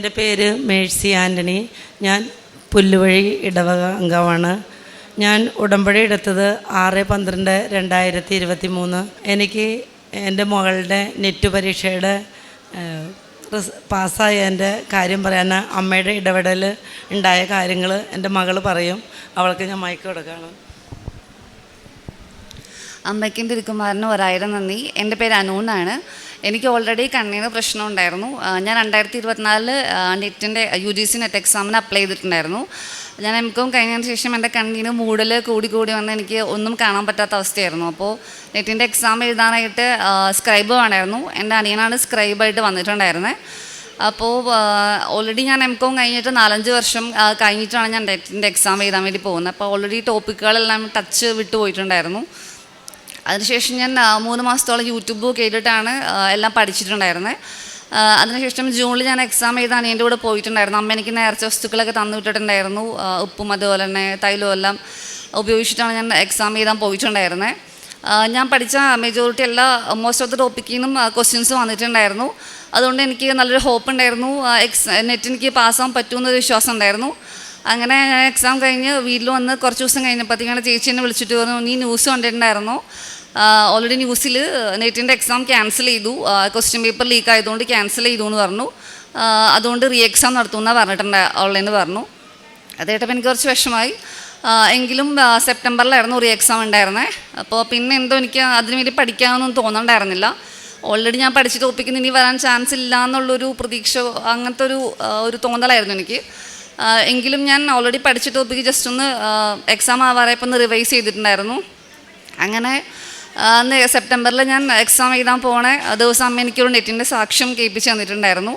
എന്റെ പേര് മേഴ്സി ആന്റണി. ഞാൻ പുല്ലുവഴി ഇടവക അംഗമാണ്. ഞാൻ ഉടമ്പടി എടുത്തത് ആറ് പന്ത്രണ്ട് രണ്ടായിരത്തി ഇരുപത്തി മൂന്ന് എനിക്ക് എന്റെ മകളുടെ നെറ്റ് പരീക്ഷയുടെ ഏഹ്, എന്റെ കാര്യം പറയാൻ അമ്മയുടെ ഇടപെടൽ ഉണ്ടായ കാര്യങ്ങൾ എന്റെ മകൾ പറയും. അവൾക്ക് ഞാൻ മയക്ക് കൊടുക്കുകയാണ് അമ്മയ്ക്കും തിരുക്കുമാറിനും ഒരായിരം നന്ദി. എന്റെ പേര് അനു എന്നാണ് എനിക്ക് ഓൾറെഡി കണ്ണിന് പ്രശ്നം ഉണ്ടായിരുന്നു. ഞാൻ രണ്ടായിരത്തി ഇരുപത്തിനാലിൽ നെറ്റിന്റെ യു ജി സി നെറ്റ് എക്സാമിന് അപ്ലൈ ചെയ്തിട്ടുണ്ടായിരുന്നു. ഞാൻ എം കോം കഴിഞ്ഞതിന് ശേഷം എന്റെ കണ്ണിന് മൂടൽ കൂടി കൂടി വന്ന് എനിക്ക് ഒന്നും കാണാൻ പറ്റാത്ത അവസ്ഥയായിരുന്നു. അപ്പോൾ നെറ്റിന്റെ എക്സാം എഴുതാനായിട്ട് സ്ക്രൈബ് വേണമായിരുന്നു. എന്റെ അനിയനാണ് സ്ക്രൈബായിട്ട് വന്നിട്ടുണ്ടായിരുന്നത് അപ്പോൾ ഓൾറെഡി ഞാൻ എം കോം കഴിഞ്ഞിട്ട് നാലഞ്ച് വർഷം കഴിഞ്ഞിട്ടാണ് ഞാൻ നെറ്റിന്റെ എക്സാം എഴുതാൻ വേണ്ടി പോകുന്നത്. അപ്പോൾ ഓൾറെഡി ടോപ്പിക്കുകളെല്ലാം ടച്ച് വിട്ടു പോയിട്ടുണ്ടായിരുന്നു. അതിനുശേഷം ഞാൻ മൂന്ന് മാസത്തോളം യൂട്യൂബ് കേട്ടിട്ടാണ് എല്ലാം പഠിച്ചിട്ടുണ്ടായിരുന്നത് അതിനുശേഷം ജൂണിൽ ഞാൻ എക്സാം എഴുതാൻ എന്റെ കൂടെ പോയിട്ടുണ്ടായിരുന്നു. അമ്മ എനിക്ക് നേർച്ച വസ്തുക്കളൊക്കെ തന്നു വിട്ടിട്ടുണ്ടായിരുന്നു. ഉപ്പും അതുപോലെ തന്നെ തൈലവും എല്ലാം ഉപയോഗിച്ചിട്ടാണ് ഞാൻ എക്സാം എഴുതാൻ പോയിട്ടുണ്ടായിരുന്നത് ഞാൻ പഠിച്ച മെജോറിറ്റി എല്ലാ മോസ്റ്റ് ഓഫ് ദ ടോപ്പിക്കിൽ നിന്നും ക്വസ്റ്റ്യൻസ് വന്നിട്ടുണ്ടായിരുന്നു. അതുകൊണ്ട് എനിക്ക് നല്ലൊരു ഹോപ്പ് ഉണ്ടായിരുന്നു. എക്സ് നെറ്റ് എനിക്ക് പാസ്സാകാൻ പറ്റുമെന്നൊരു വിശ്വാസം ഉണ്ടായിരുന്നു. അങ്ങനെ ഞാൻ എക്സാം കഴിഞ്ഞ് വീട്ടിൽ വന്ന് കുറച്ച് ദിവസം കഴിഞ്ഞപ്പോഴത്തേക്കാണ് ചേച്ചി എന്നെ വിളിച്ചിട്ട് പറഞ്ഞു നീ ന്യൂസ് കണ്ടിട്ടുണ്ടായിരുന്നോ? ഓൾറെഡി ന്യൂസിൽ നെറ്റിന്റെ എക്സാം ക്യാൻസൽ ചെയ്തു. ക്വസ്റ്റ്യൻ പേപ്പർ ലീക്ക് ആയതുകൊണ്ട് ക്യാൻസൽ ചെയ്തു എന്ന് പറഞ്ഞു. അതുകൊണ്ട് റീ എക്സാം നടത്തുമെന്നാണ് പറഞ്ഞിട്ടുണ്ട് എന്ന് പറഞ്ഞു. അത് കേട്ടപ്പോൾ എനിക്ക് കുറച്ച് വിഷമായി എങ്കിലും സെപ്റ്റംബറിലായിരുന്നു റീ എക്സാം ഉണ്ടായിരുന്നത് അപ്പോൾ പിന്നെ എന്തോ എനിക്ക് അതിന് വേണ്ടി പഠിക്കാമെന്നൊന്നും തോന്നണ്ടായിരുന്നില്ല. ഓൾറെഡി ഞാൻ പഠിച്ച ടോപ്പിക്കിന് ഇനി വരാൻ ചാൻസ് ഇല്ല എന്നുള്ളൊരു പ്രതീക്ഷ അങ്ങനത്തെ ഒരു ഒരു തോന്നലായിരുന്നു എനിക്ക്. എങ്കിലും ഞാൻ ഓൾറെഡി പഠിച്ച ടോപ്പിക്ക് ജസ്റ്റ് ഒന്ന് എക്സാം ആവാറായപ്പോൾ ഒന്ന് റിവൈസ് ചെയ്തിട്ടുണ്ടായിരുന്നു. അങ്ങനെ അന്ന് സെപ്റ്റംബറിൽ ഞാൻ എക്സാം എഴുതാൻ പോണ ദിവസം അമ്മ എനിക്കൊരു നെറ്റിന്റെ സാക്ഷ്യം കേൾപ്പിച്ച് തന്നിട്ടുണ്ടായിരുന്നു.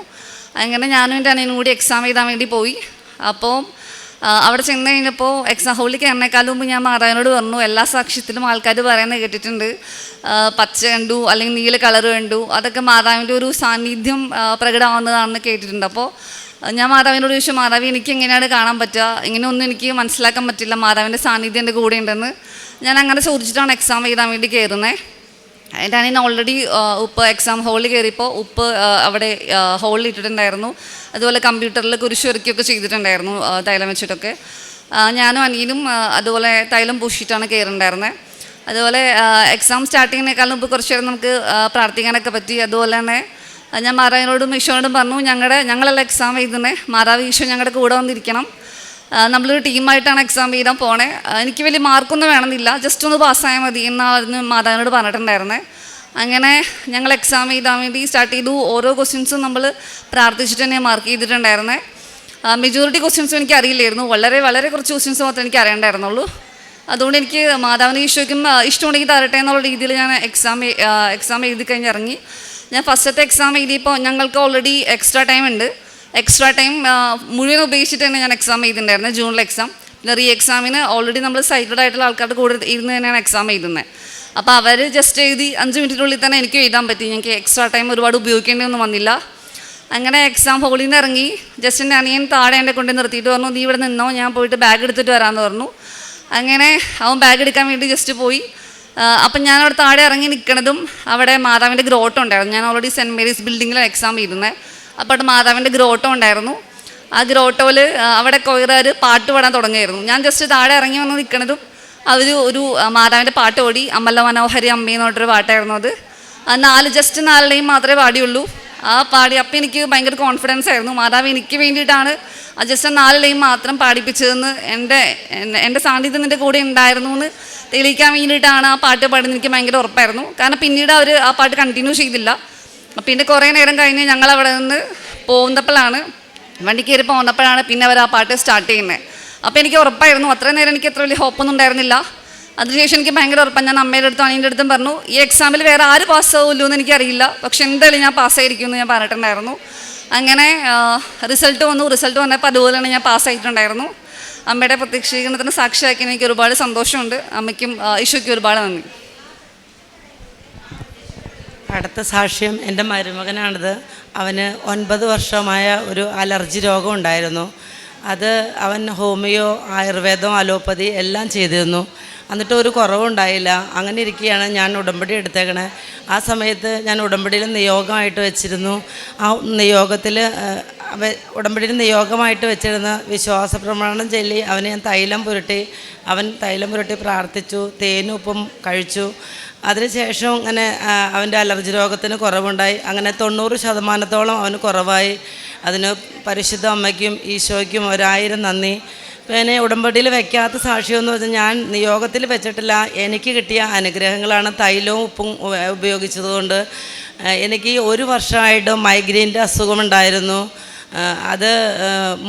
അങ്ങനെ ഞാനും എന്റെ അനിയനും കൂടി എക്സാം എഴുതാൻ വേണ്ടി പോയി. അപ്പോൾ അവിടെ ചെന്ന് കഴിഞ്ഞപ്പോൾ എക്സാം ഹോളിൽ കയറിനേക്കാൾ മുമ്പ് ഞാൻ മാതാവിനോട് പറഞ്ഞു എല്ലാ സാക്ഷ്യത്തിലും ആൾക്കാർ പറയുന്നത് കേട്ടിട്ടുണ്ട്. പച്ച കണ്ടു അല്ലെങ്കിൽ നീല കളർ കണ്ടു അതൊക്കെ മാതാവിന്റെ ഒരു സാന്നിധ്യം പ്രകടമാവുന്നതാണെന്ന് കേട്ടിട്ടുണ്ട്. അപ്പോൾ ഞാൻ മാതാവിനോട് ചോദിച്ചു മാതാവി എനിക്ക് എങ്ങനെയാണ് കാണാൻ പറ്റുക? ഇങ്ങനെയൊന്നും എനിക്ക് മനസ്സിലാക്കാൻ പറ്റില്ല. മാതാവിന്റെ സാന്നിധ്യം എന്റെ കൂടെ ഉണ്ടെന്ന് ഞാൻ അങ്ങനെ ചോദിച്ചിട്ടാണ് എക്സാം എഴുതാൻ വേണ്ടി കയറുന്നത് എന്റെ അനിയൻ ഓൾറെഡി ഉപ്പ് എക്സാം ഹോളിൽ കയറിയപ്പോൾ ഉപ്പ് അവിടെ ഹോളിൽ ഇട്ടിട്ടുണ്ടായിരുന്നു. അതുപോലെ കമ്പ്യൂട്ടറിൽ കുരിശ് വരയ്ക്കുകയൊക്കെ ചെയ്തിട്ടുണ്ടായിരുന്നു തൈലം വെച്ചിട്ടൊക്കെ. ഞാനും അനിയനും അതുപോലെ തൈലം പൂശിയിട്ടാണ് കയറുണ്ടായിരുന്നത് അതുപോലെ എക്സാം സ്റ്റാർട്ടിങ്ങിനേക്കാളും മുമ്പ് കുറച്ച് നേരം നമുക്ക് പ്രാർത്ഥിക്കാനൊക്കെ പറ്റി. അതുപോലെ തന്നെ ഞാൻ മാറാവിനോടും ഈശോനോടും പറഞ്ഞു ഞങ്ങളുടെ ഞങ്ങളെല്ലാം എക്സാം എഴുതുന്നത് മാറാവ് ഈശോ ഞങ്ങളുടെ കൂടെ വന്നിരിക്കണം. നമ്മളൊരു ടീമായിട്ടാണ് എക്സാം എഴുതാൻ പോണേ. എനിക്ക് വലിയ മാർക്കൊന്നും വേണമെന്നില്ല. ജസ്റ്റ് ഒന്ന് പാസ്സായാൽ മതി എന്നായിരുന്നു മാതാവിനോട് പറഞ്ഞിട്ടുണ്ടായിരുന്നത് അങ്ങനെ ഞങ്ങൾ എക്സാം എഴുതാൻ വേണ്ടി സ്റ്റാർട്ട് ചെയ്തു. ഓരോ ക്വസ്റ്റ്യൻസും നമ്മൾ പ്രാർത്ഥിച്ചിട്ട് തന്നെ മാർക്ക് ചെയ്തിട്ടുണ്ടായിരുന്നത് മെജോറിറ്റി ക്വസ്റ്റ്യൻസും എനിക്ക് അറിയില്ലായിരുന്നു. വളരെ വളരെ കുറച്ച് ക്വസ്റ്റ്യൻസ് മാത്രമേ എനിക്ക് അറിയണ്ടായിരുന്നുള്ളൂ. അതുകൊണ്ട് എനിക്ക് മാതാവിന് ഈശോയ്ക്കും ഇഷ്ടമുണ്ടെങ്കിൽ തരട്ടെ എന്നുള്ള രീതിയിൽ ഞാൻ എക്സാം എക്സാം എഴുതി കഴിഞ്ഞിറങ്ങി ഞാൻ ഫസ്റ്റത്തെ എക്സാം എഴുതിയപ്പോൾ ഞങ്ങൾക്ക് ഓൾറെഡി എക്സ്ട്രാ ടൈം ഉണ്ട്. എക്സ്ട്രാ ടൈം മുഴുവൻ ഉപയോഗിച്ചിട്ട് തന്നെ ഞാൻ എക്സാം എഴുതിയിട്ടുണ്ടായിരുന്നത് ജൂണിൽ എക്സാം പിന്നെ റീ എക്സാമിന് ഓൾറെഡി നമ്മൾ സൈറ്റഡ് ആയിട്ടുള്ള ആൾക്കാരുടെ കൂടെ ഇരുന്ന് തന്നെയാണ് എക്സാം എഴുതുന്നത്. അപ്പോൾ അവർ ജസ്റ്റ് എഴുതി അഞ്ച് മിനിറ്റിനുള്ളിൽ തന്നെ എനിക്ക് എഴുതാൻ പറ്റി. ഞങ്ങൾക്ക് എക്സ്ട്രാ ടൈം ഒരുപാട് ഉപയോഗിക്കേണ്ടിയൊന്നും വന്നില്ല. അങ്ങനെ എക്സാം ഹോളിൽ നിന്ന് ഇറങ്ങി. ജസ്റ്റ് എന്റെ അനിയൻ താഴെ എന്റെ കൊണ്ട് നിർത്തിയിട്ട് പറഞ്ഞു നീ ഇവിടെ നിന്നോ ഞാൻ പോയിട്ട് ബാഗ് എടുത്തിട്ട് വരാമെന്ന് പറഞ്ഞു. അങ്ങനെ അവൻ ബാഗ് എടുക്കാൻ വേണ്ടി ജസ്റ്റ് പോയി. അപ്പം ഞാൻ അവിടെ താഴെ ഇറങ്ങി നിൽക്കണതും അവിടെ മാതാവിന്റെ ഗ്രോട്ടം ഉണ്ടായിരുന്നു. ഞാൻ ഓൾറെഡി സെന്റ് മേരീസ് ബിൽഡിങ്ങിലാണ് എക്സാം ചെയ്യുന്നത് അപ്പോൾ മാതാവിന്റെ ഗ്രോട്ടം ഉണ്ടായിരുന്നു. ആ ഗ്രോട്ടോയിൽ അവിടെ കൊയറുകാർ പാട്ട് പാടാൻ തുടങ്ങിയായിരുന്നു ഞാൻ ജസ്റ്റ് താഴെ ഇറങ്ങി വന്ന് നിൽക്കണതും അവർ ഒരു മാതാവിന്റെ പാട്ട് ഓടി അമ്മല്ല മനോഹരി അമ്മ എന്ന് പറഞ്ഞിട്ടൊരു പാട്ടായിരുന്നു അത്. നാല് ജസ്റ്റ് നാലിനെയും മാത്രമേ പാടിയുള്ളൂ. ആ പാടി അപ്പം എനിക്ക് ഭയങ്കര കോൺഫിഡൻസ് ആയിരുന്നു. മാതാവ് എനിക്ക് വേണ്ടിയിട്ടാണ് ആ ജസ്റ്റ് നാല് മാത്രം പാടിപ്പിച്ചതെന്ന് എന്റെ- എന്റെ സാന്നിധ്യം നിന്റെ കൂടെ ഉണ്ടായിരുന്നു എന്ന് തെളിയിക്കാൻ വേണ്ടിയിട്ടാണ് ആ പാട്ട് പാടുന്നത് എനിക്ക് ഭയങ്കര ഉറപ്പായിരുന്നു. കാരണം പിന്നീട് അവർ ആ പാട്ട് കണ്ടിന്യൂ ചെയ്തില്ല. പിന്നെ കുറേ നേരം കഴിഞ്ഞ് ഞങ്ങൾ അവിടെ നിന്ന് പോകുന്നപ്പോഴാണ് വണ്ടി കയറി പോകുന്നപ്പോഴാണ് പിന്നെ അവർ ആ പാട്ട് സ്റ്റാർട്ട് ചെയ്യുന്നത് അപ്പോൾ എനിക്ക് ഉറപ്പായിരുന്നു അത്രയും നേരം എനിക്ക് അത്ര വലിയ ഹോപ്പൊന്നും ഉണ്ടായിരുന്നില്ല. അതിനുശേഷം എനിക്ക് ഭയങ്കര ഉറപ്പാണ് ഞാൻ അമ്മയുടെ അടുത്തും അനിയന്റെ അടുത്തും പറഞ്ഞു ഈ എക്സാമിൽ വേറെ ആര് പാസ്സാവുമല്ലോ എന്ന് എനിക്കറിയില്ല. പക്ഷെ എന്തായാലും ഞാൻ പാസ്സായിരിക്കും എന്ന് ഞാൻ പറഞ്ഞിട്ടുണ്ടായിരുന്നു. അങ്ങനെ റിസൾട്ട് വന്നു. റിസൾട്ട് വന്നപ്പോൾ അതുപോലെ തന്നെ ഞാൻ പാസ്സായിട്ടുണ്ടായിരുന്നു അമ്മയുടെ പ്രത്യക്ഷീകരണത്തിന് സാക്ഷിയാക്കി എനിക്ക് ഒരുപാട് സന്തോഷമുണ്ട്. അമ്മയ്ക്കും ഈശോയ്ക്കും ഒരുപാട് നന്ദി. അടുത്ത സാക്ഷ്യം എന്റെ മരുമകനാണിത്. അവന് ഒൻപത് വർഷമായ ഒരു അലർജി രോഗം ഉണ്ടായിരുന്നു. അത് അവൻ ഹോമിയോ ആയുർവേദം അലോപ്പതി എല്ലാം ചെയ്തിരുന്നു. എന്നിട്ട് ഒരു കുറവുണ്ടായില്ല അങ്ങനെ ഇരിക്കുകയാണ് ഞാൻ ഉടമ്പടി എടുത്തേക്കണേ. ആ സമയത്ത് ഞാൻ ഉടമ്പടിയിൽ നിയോഗമായിട്ട് വെച്ചിരുന്നു. ആ നിയോഗത്തിൽ ഉടമ്പടിയിൽ നിയോഗമായിട്ട് വെച്ചിരുന്ന വിശ്വാസ പ്രമാണം ചൊല്ലി അവന് ഞാൻ തൈലം പുരട്ടി അവൻ തൈലം പുരട്ടി പ്രാർത്ഥിച്ചു തേനും ഉപ്പും കഴിച്ചു. അതിനുശേഷം അങ്ങനെ അവന്റെ അലർജി രോഗത്തിന് കുറവുണ്ടായി. അങ്ങനെ തൊണ്ണൂറ് ശതമാനത്തോളം അവന് കുറവായി. അതിന് പരിശുദ്ധ അമ്മയ്ക്കും ഈശോയ്ക്കും ഒരായിരം നന്ദി. പിന്നെ ഉടമ്പടിയിൽ വെക്കാത്ത സാക്ഷ്യമെന്ന് വെച്ചാൽ ഞാൻ നിയോഗത്തിൽ വെച്ചിട്ടില്ല. എനിക്ക് കിട്ടിയ അനുഗ്രഹങ്ങളാണ് തൈലവും ഉപ്പും ഉപയോഗിച്ചതുകൊണ്ട്. എനിക്ക് ഒരു വർഷമായിട്ട് മൈഗ്രെയിന്റെ അസുഖമുണ്ടായിരുന്നു അത്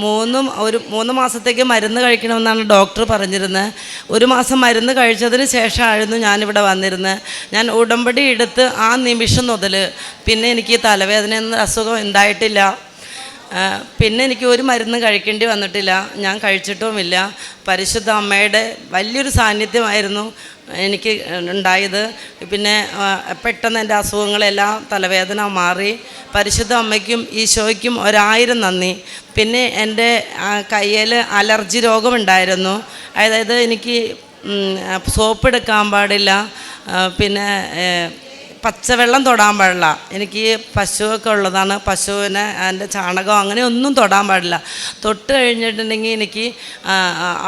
മൂന്നും ഒരു മൂന്ന് മാസത്തേക്ക് മരുന്ന് കഴിക്കണമെന്നാണ് ഡോക്ടർ പറഞ്ഞിരുന്നത് ഒരു മാസം മരുന്ന് കഴിച്ചതിന് ശേഷമായിരുന്നു ഞാനിവിടെ വന്നിരുന്നത് ഞാൻ ഉടമ്പടി എടുത്ത് ആ നിമിഷം മുതൽ പിന്നെ എനിക്ക് തലവേദന എന്ന അസുഖം ഉണ്ടായിട്ടില്ല. പിന്നെ എനിക്ക് ഒരു മരുന്നും കഴിക്കേണ്ടി വന്നിട്ടില്ല. ഞാൻ കഴിച്ചിട്ടുമില്ല. പരിശുദ്ധ അമ്മയുടെ വലിയൊരു സാന്നിധ്യമായിരുന്നു. എനിക്ക് ഉണ്ടായത്. പിന്നെ പെട്ടെന്ന് എന്റെ അസുഖങ്ങളെല്ലാം തലവേദന മാറി. പരിശുദ്ധ അമ്മയ്ക്കും ഈശോയ്ക്കും ഒരായിരം നന്ദി. പിന്നെ എന്റെ കയ്യിൽ അലർജി രോഗമുണ്ടായിരുന്നു. അതായത് എനിക്ക് സോപ്പ് എടുക്കാൻ പാടില്ല. പിന്നെ പച്ചവെള്ളം തൊടാൻ പാടില്ല. എനിക്ക് പശുവൊക്കെ ഉള്ളതാണ്. പശുവിനെ അതിന്റെ ചാണകം അങ്ങനെ ഒന്നും തൊടാൻ പാടില്ല. തൊട്ട് കഴിഞ്ഞിട്ടുണ്ടെങ്കിൽ എനിക്ക്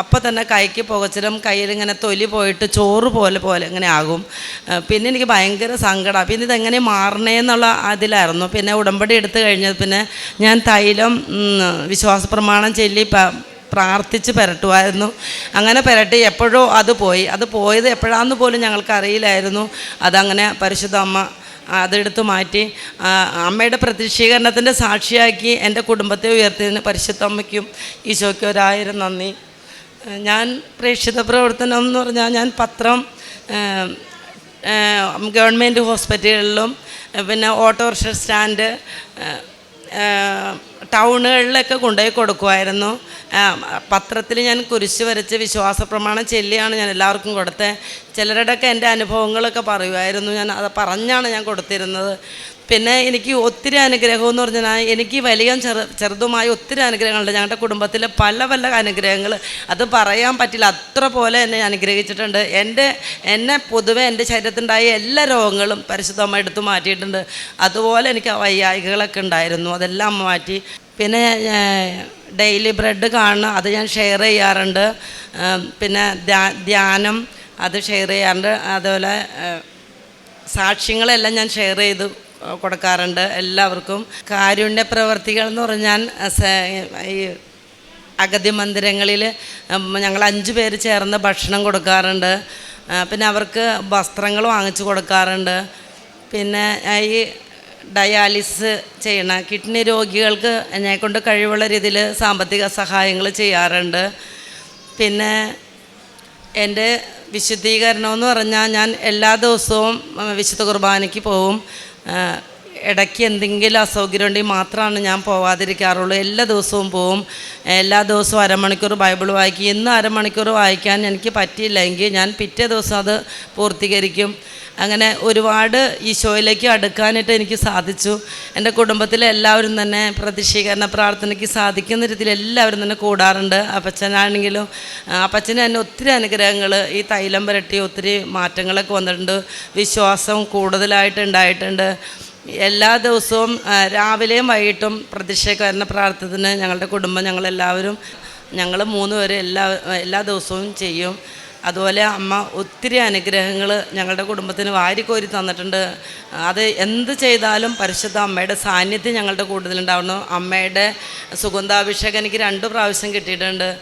അപ്പം തന്നെ കൈക്ക് പുകച്ചിലും കയ്യിലിങ്ങനെ തൊലി പോയിട്ട് ചോറ് പോലെ പോലെ ഇങ്ങനെ ആകും. പിന്നെ എനിക്ക് ഭയങ്കര സങ്കടമാണ് പിന്നെ ഇതെങ്ങനെ മാറണേന്നുള്ള അതിലായിരുന്നു. പിന്നെ ഉടമ്പടി എടുത്തു കഴിഞ്ഞത് പിന്നെ ഞാൻ തൈലം വിശ്വാസ പ്രമാണം ചൊല്ലി പ്രാർത്ഥിച്ച് പെരട്ടുമായിരുന്നു അങ്ങനെ പെരട്ടി എപ്പോഴോ അത് പോയി. അത് പോയത് എപ്പോഴാന്ന് പോലും ഞങ്ങൾക്ക് അറിയില്ലായിരുന്നു. അതങ്ങനെ പരിശുദ്ധ അമ്മ അതെടുത്ത് മാറ്റി. അമ്മയുടെ പ്രത്യക്ഷീകരണത്തിന്റെ സാക്ഷിയാക്കി എന്റെ കുടുംബത്തെ ഉയർത്തിയതിന് പരിശുദ്ധ അമ്മയ്ക്കും ഈശോയ്ക്കും ഒരായിരം നന്ദി. ഞാൻ പ്രേക്ഷിത പ്രവർത്തനം എന്ന് പറഞ്ഞാൽ ഞാൻ പത്രം ഗവൺമെന്റ് ഹോസ്പിറ്റലുകളിലും പിന്നെ ഓട്ടോറിക്ഷ സ്റ്റാൻഡ് ടൗണുകളിലൊക്കെ കൊണ്ടുപോയി കൊടുക്കുമായിരുന്നു. പത്രത്തിൽ ഞാൻ കുരിശ് വരച്ച് വിശ്വാസ പ്രമാണം ചെല്ലിയാണ് ഞാൻ എല്ലാവർക്കും കൊടുത്തത്. ചിലരുടെയൊക്കെ എന്റെ അനുഭവങ്ങളൊക്കെ പറയുമായിരുന്നു. ഞാൻ അത് പറഞ്ഞാണ് ഞാൻ കൊടുത്തിരുന്നത്. പിന്നെ എനിക്ക് ഒത്തിരി അനുഗ്രഹം എന്ന് പറഞ്ഞാൽ എനിക്ക് വലിയ ചെറു ചെറുതുമായ ഒത്തിരി അനുഗ്രഹങ്ങളുണ്ട്. ഞങ്ങളുടെ കുടുംബത്തിൽ പല പല അനുഗ്രഹങ്ങൾ. അത് പറയാൻ പറ്റില്ല. അത്ര പോലെ എന്നെ അനുഗ്രഹിച്ചിട്ടുണ്ട്. എന്റെ എന്നെ പൊതുവെ എന്റെ ശരീരത്തിലുണ്ടായ എല്ലാ രോഗങ്ങളും പരിശുദ്ധമ്മ എടുത്തു മാറ്റിയിട്ടുണ്ട്. അതുപോലെ എനിക്ക് ആ വയ്യായികളൊക്കെ ഉണ്ടായിരുന്നു. അതെല്ലാം മാറ്റി. പിന്നെ ഡെയിലി ബ്രെഡ് കാണുന്ന അത് ഞാൻ ഷെയർ ചെയ്യാറുണ്ട്. പിന്നെ ധ്യാനം അത് ഷെയർ ചെയ്യാറുണ്ട്. അതുപോലെ സാക്ഷ്യങ്ങളെല്ലാം ഞാൻ ഷെയർ ചെയ്ത്. കൊടുക്കാറുണ്ട്. എല്ലാവർക്കും കാരുണ്യ പ്രവർത്തികൾ എന്ന് പറഞ്ഞാൽ ഈ അഗതി മന്ദിരങ്ങളിൽ ഞങ്ങൾ അഞ്ച് പേര് ചേർന്ന് ഭക്ഷണം കൊടുക്കാറുണ്ട്. പിന്നെ അവർക്ക് വസ്ത്രങ്ങൾ വാങ്ങിച്ചു കൊടുക്കാറുണ്ട്. പിന്നെ ഈ ഡയാലിസിസ് ചെയ്യണ കിഡ്നി രോഗികൾക്ക് എന്നെ കൊണ്ട് കഴിവുള്ള രീതിയിൽ സാമ്പത്തിക സഹായങ്ങൾ ചെയ്യാറുണ്ട്. പിന്നെ എന്റെ വിശുദ്ധീകരണമെന്ന് പറഞ്ഞാൽ ഞാൻ എല്ലാ ദിവസവും വിശുദ്ധ കുർബാനയ്ക്ക് പോവും ആ, ഇടയ്ക്ക് എന്തെങ്കിലും അസൗകര്യം ഉണ്ടെങ്കിൽ മാത്രമാണ് ഞാൻ പോവാതിരിക്കാറുള്ളൂ. എല്ലാ ദിവസവും പോവും. എല്ലാ ദിവസവും അരമണിക്കൂർ ബൈബിൾ വായിക്കും. ഇന്ന് അരമണിക്കൂർ വായിക്കാൻ എനിക്ക് പറ്റിയില്ലെങ്കിൽ ഞാൻ പിറ്റേ ദിവസം അത് പൂർത്തീകരിക്കും. അങ്ങനെ ഒരുപാട് ഷോയിലേക്ക് അടുക്കാനായിട്ട് എനിക്ക് സാധിച്ചു. എന്റെ കുടുംബത്തിലെ എല്ലാവരും തന്നെ പ്രതിഷീകരണ പ്രാർത്ഥനയ്ക്ക് സാധിക്കുന്ന രീതിയിൽ എല്ലാവരും തന്നെ കൂടാറുണ്ട്. അപ്പച്ചനാണെങ്കിലും അപ്പച്ചന് തന്നെ ഒത്തിരി അനുഗ്രഹങ്ങൾ ഈ തൈലം പുരട്ടി ഒത്തിരി മാറ്റങ്ങളൊക്കെ വന്നിട്ടുണ്ട്. വിശ്വാസം കൂടുതലായിട്ട് ഉണ്ടായിട്ടുണ്ട്. എല്ലാ ദിവസവും രാവിലെയും വൈകിട്ടും പ്രതിഷേധകരണ പ്രാർത്ഥന ഞങ്ങളുടെ കുടുംബം ഞങ്ങളെല്ലാവരും ഞങ്ങൾ മൂന്ന് പേര് എല്ലാ എല്ലാ ദിവസവും ചെയ്യും. അതുപോലെ അമ്മ ഒത്തിരി അനുഗ്രഹങ്ങൾ ഞങ്ങളുടെ കുടുംബത്തിന് വാരിക്കോരി തന്നിട്ടുണ്ട്. അത് എന്ത് ചെയ്താലും പരിശുദ്ധ അമ്മയുടെ സാന്നിധ്യം ഞങ്ങളുടെ കൂടുതലുണ്ടാവണം അമ്മയുടെ സുഗന്ധാഭിഷേകം എനിക്ക് രണ്ട് പ്രാവശ്യം കിട്ടിയിട്ടുണ്ട്.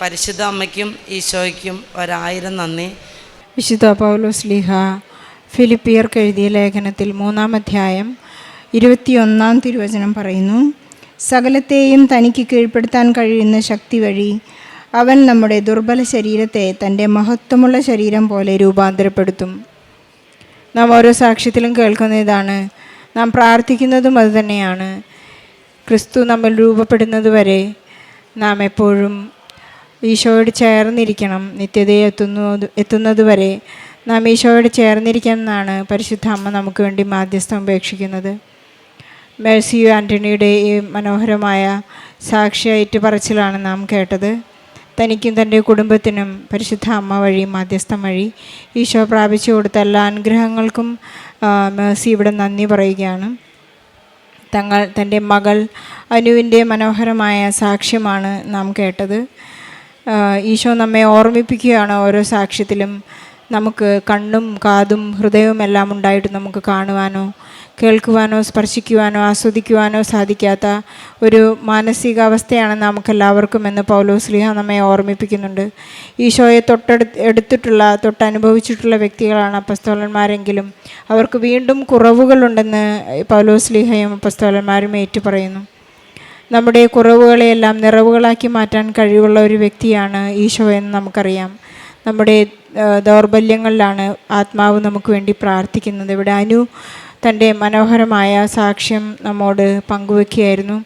പരിശുദ്ധ അമ്മയ്ക്കും ഈശോയ്ക്കും ഒരായിരം നന്ദി. വിശുദ്ധ പൗലോസ് ലീഹ ഫിലിപ്പിയർക്ക് എഴുതിയ ലേഖനത്തിൽ മൂന്നാം അധ്യായം ഇരുപത്തിയൊന്നാം തിരുവചനം പറയുന്നു സകലത്തെയും തനിക്ക് കീഴ്പ്പെടുത്താൻ കഴിയുന്ന ശക്തി വഴി അവൻ നമ്മുടെ ദുർബല ശരീരത്തെ തന്റെ മഹത്വമുള്ള ശരീരം പോലെ രൂപാന്തരപ്പെടുത്തും. നാം ഓരോ സാക്ഷ്യത്തിലും കേൾക്കുന്ന ഇതാണ്. നാം പ്രാർത്ഥിക്കുന്നതും അതുതന്നെയാണ് ക്രിസ്തു നമ്മൾ രൂപപ്പെടുന്നത് വരെ നാം എപ്പോഴും ഈശോയോട് ചേർന്നിരിക്കണം. നിത്യതയെ എത്തുന്നു എത്തുന്നത് വരെ നാം ഈശോയോട് ചേർന്നിരിക്കണം എന്നാണ് പരിശുദ്ധ അമ്മ നമുക്ക് വേണ്ടി മാധ്യസ്ഥം ഉപേക്ഷിക്കുന്നത്. മേഴ്സി ആന്റണിയുടെ ഈ മനോഹരമായ സാക്ഷിയായിട്ട് പറച്ചിലാണ് നാം കേട്ടത്. തനിക്കും തന്റെ കുടുംബത്തിനും പരിശുദ്ധ അമ്മ വഴി മാധ്യസ്ഥം വഴി ഈശോ പ്രാപിച്ചു കൊടുത്ത എല്ലാ അനുഗ്രഹങ്ങൾക്കും മേഴ്സി ഇവിടെ നന്ദി പറയുകയാണ്. തങ്ങൾ തന്റെ മകൾ അനുവിന്റെ മനോഹരമായ സാക്ഷ്യമാണ് നാം കേട്ടത്. ഈശോ നമ്മെ ഓർമ്മിപ്പിക്കുകയാണ് ഓരോ സാക്ഷ്യത്തിലും. നമുക്ക് കണ്ണും കാതും ഹൃദയവും എല്ലാം ഉണ്ടായിട്ട് നമുക്ക് കാണുവാനോ കേൾക്കുവാനോ സ്പർശിക്കുവാനോ ആസ്വദിക്കുവാനോ സാധിക്കാത്ത ഒരു മാനസികാവസ്ഥയാണ് നമുക്കെല്ലാവർക്കും എന്ന് പൗലോസ്ലിഹ നമ്മെ ഓർമ്മിപ്പിക്കുന്നുണ്ട്. ഈശോയെ തൊട്ടടുത്ത് എടുത്തിട്ടുള്ള തൊട്ടനുഭവിച്ചിട്ടുള്ള വ്യക്തികളാണ് അപ്പസ്തോലന്മാരെങ്കിലും. അവർക്ക് വീണ്ടും കുറവുകളുണ്ടെന്ന് പൗലോസ്ലിഹയും അപ്പസ്തോലന്മാരും ഏറ്റുപറയുന്നു. നമ്മുടെ കുറവുകളെയെല്ലാം നിറവുകളാക്കി മാറ്റാൻ കഴിവുള്ള ഒരു വ്യക്തിയാണ് ഈശോ എന്ന് നമുക്കറിയാം. നമ്മുടെ ദൗർബല്യങ്ങളിലാണ് ആത്മാവ് നമുക്ക് വേണ്ടി പ്രാർത്ഥിക്കുന്നത്. ഇവിടെ അനു തന്റെ മനോഹരമായ സാക്ഷ്യം നമ്മോട് പങ്കുവെക്കുകയായിരുന്നു.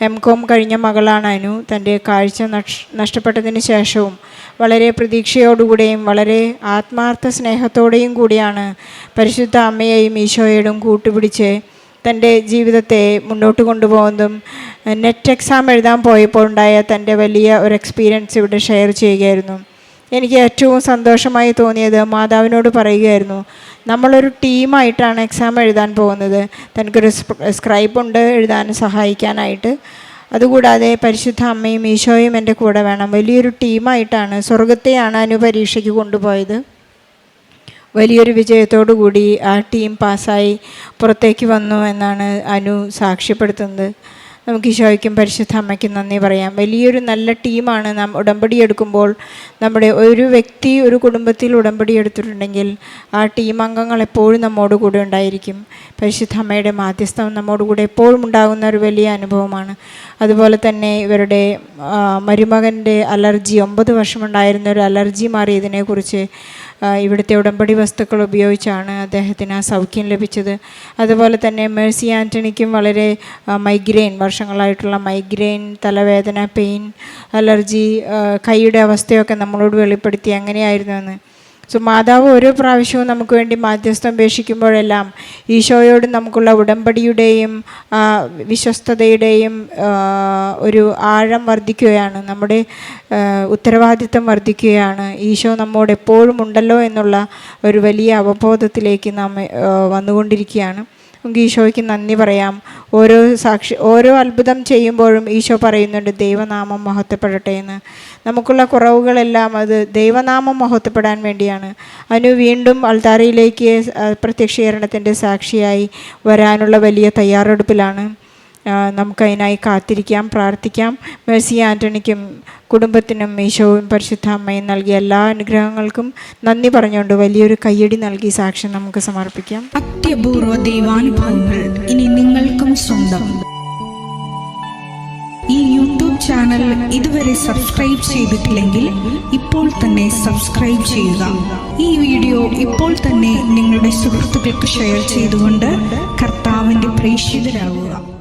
എം കോം കഴിഞ്ഞ മകളാണ് അനു. തന്റെ കാഴ്ച നഷ് നഷ്ടപ്പെട്ടതിന് ശേഷവും വളരെ പ്രതീക്ഷയോടുകൂടെയും വളരെ ആത്മാർത്ഥ സ്നേഹത്തോടെയും കൂടിയാണ് പരിശുദ്ധ അമ്മയെയും ഈശോയോടും കൂട്ടുപിടിച്ച് തന്റെ ജീവിതത്തെ മുന്നോട്ട് കൊണ്ടുപോകുന്നതും നെറ്റ് എക്സാം എഴുതാൻ പോയപ്പോൾ ഉണ്ടായ തന്റെ വലിയ ഒരു എക്സ്പീരിയൻസ് ഇവിടെ ഷെയർ ചെയ്യുകയായിരുന്നു. എനിക്ക് ഏറ്റവും സന്തോഷമായി തോന്നിയത് മാതാവിനോട് പറയുകയായിരുന്നു നമ്മളൊരു ടീമായിട്ടാണ് എക്സാം എഴുതാൻ പോകുന്നത്. തനിക്കൊരു സ്ക്രൈബ് ഉണ്ട് എഴുതാൻ സഹായിക്കാനായിട്ട്. അതുകൂടാതെ പരിശുദ്ധ അമ്മയും ഈശോയും എന്റെ കൂടെ വേണം. വലിയൊരു ടീമായിട്ടാണ് സ്വർഗത്തെയാണ് അനു പരീക്ഷയ്ക്ക് കൊണ്ടുപോയത്. വലിയൊരു വിജയത്തോടു കൂടി ആ ടീം പാസ്സായി പുറത്തേക്ക് വന്നു എന്നാണ് അനു സാക്ഷ്യപ്പെടുത്തുന്നത്. നമുക്ക് ഈശോയ്ക്കും പരിശുദ്ധ അമ്മയ്ക്കും നന്ദി പറയാം. വലിയൊരു നല്ല ടീമാണ് നാം ഉടമ്പടി എടുക്കുമ്പോൾ നമ്മുടെ ഒരു വ്യക്തി ഒരു കുടുംബത്തിൽ ഉടമ്പടി എടുത്തിട്ടുണ്ടെങ്കിൽ ആ ടീം അംഗങ്ങൾ എപ്പോഴും നമ്മോട് കൂടെ ഉണ്ടായിരിക്കും. പരിശുദ്ധ അമ്മയുടെ മാധ്യസ്ഥം നമ്മോട് കൂടെ എപ്പോഴും ഉണ്ടാകുന്ന ഒരു വലിയ അനുഭവമാണ്. അതുപോലെ തന്നെ ഇവരുടെ മരുമകന്റെ അലർജി ഒമ്പത് വർഷമുണ്ടായിരുന്ന ഒരു അലർജി മാറിയതിനെക്കുറിച്ച് ഇവിടുത്തെ ഉടമ്പടി വസ്തുക്കൾ ഉപയോഗിച്ചാണ് അദ്ദേഹത്തിന് ആ സൗഖ്യം ലഭിച്ചത്. അതുപോലെ തന്നെ മേഴ്സി ആന്റണിക്കും വളരെ മൈഗ്രെയിൻ വർഷങ്ങളായിട്ടുള്ള മൈഗ്രെയിൻ തലവേദന പെയിൻ അലർജി കൈയുടെ അവസ്ഥയൊക്കെ നമ്മളോട് വെളിപ്പെടുത്തി അങ്ങനെയായിരുന്നു എന്ന് സോ മാതാവ് ഓരോ പ്രാവശ്യവും നമുക്ക് വേണ്ടി മാധ്യസ്ഥം അപേക്ഷിക്കുമ്പോഴെല്ലാം ഈശോയോട് നമുക്കുള്ള ഉടമ്പടിയുടെയും വിശ്വസ്തതയുടെയും ഒരു ആഴം വർദ്ധിക്കുകയാണ്. നമ്മുടെ ഉത്തരവാദിത്തം വർദ്ധിക്കുകയാണ്. ഈശോ നമ്മോട് എപ്പോഴും ഉണ്ടല്ലോ എന്നുള്ള ഒരു വലിയ അവബോധത്തിലേക്ക് നാം വന്നുകൊണ്ടിരിക്കുകയാണ്. നമുക്ക് ഈശോയ്ക്ക് നന്ദി പറയാം. ഓരോ സാക്ഷി ഓരോ അത്ഭുതം ചെയ്യുമ്പോഴും ഈശോ പറയുന്നുണ്ട് ദൈവനാമം മഹത്വപ്പെടട്ടെ എന്ന്. നമുക്കുള്ള കുറവുകളെല്ലാം അത് ദൈവനാമം മഹത്വപ്പെടാൻ വേണ്ടിയാണ്. അനു വീണ്ടും അൾത്താരയിലേക്ക് പ്രത്യക്ഷീകരണത്തിന്റെ സാക്ഷിയായി വരാനുള്ള വലിയ തയ്യാറെടുപ്പിലാണ്. നമുക്കതിനായി കാത്തിരിക്കാം പ്രാർത്ഥിക്കാം. മേഴ്സി ആന്റണിക്കും കുടുംബത്തിനും ഈശോവും പരിശുദ്ധ അമ്മയും നൽകിയ എല്ലാ അനുഗ്രഹങ്ങൾക്കും നന്ദി പറഞ്ഞുകൊണ്ട് വലിയൊരു കയ്യടി നൽകി സാക്ഷ്യം നമുക്ക് സമർപ്പിക്കാം. അത്യപൂർവ ദൈവാനുഭവങ്ങൾ ഇനി നിങ്ങൾക്കും സ്വന്തം. ഈ യൂട്യൂബ് ചാനൽ ഇതുവരെ സബ്സ്ക്രൈബ് ചെയ്തിട്ടില്ലെങ്കിൽ ഇപ്പോൾ തന്നെ സബ്സ്ക്രൈബ് ചെയ്യുക. ഈ വീഡിയോ ഇപ്പോൾ തന്നെ നിങ്ങളുടെ സുഹൃത്തുക്കൾക്ക് ഷെയർ ചെയ്തുകൊണ്ട് കർത്താവിന്റെ പ്രേക്ഷിതരാകുക.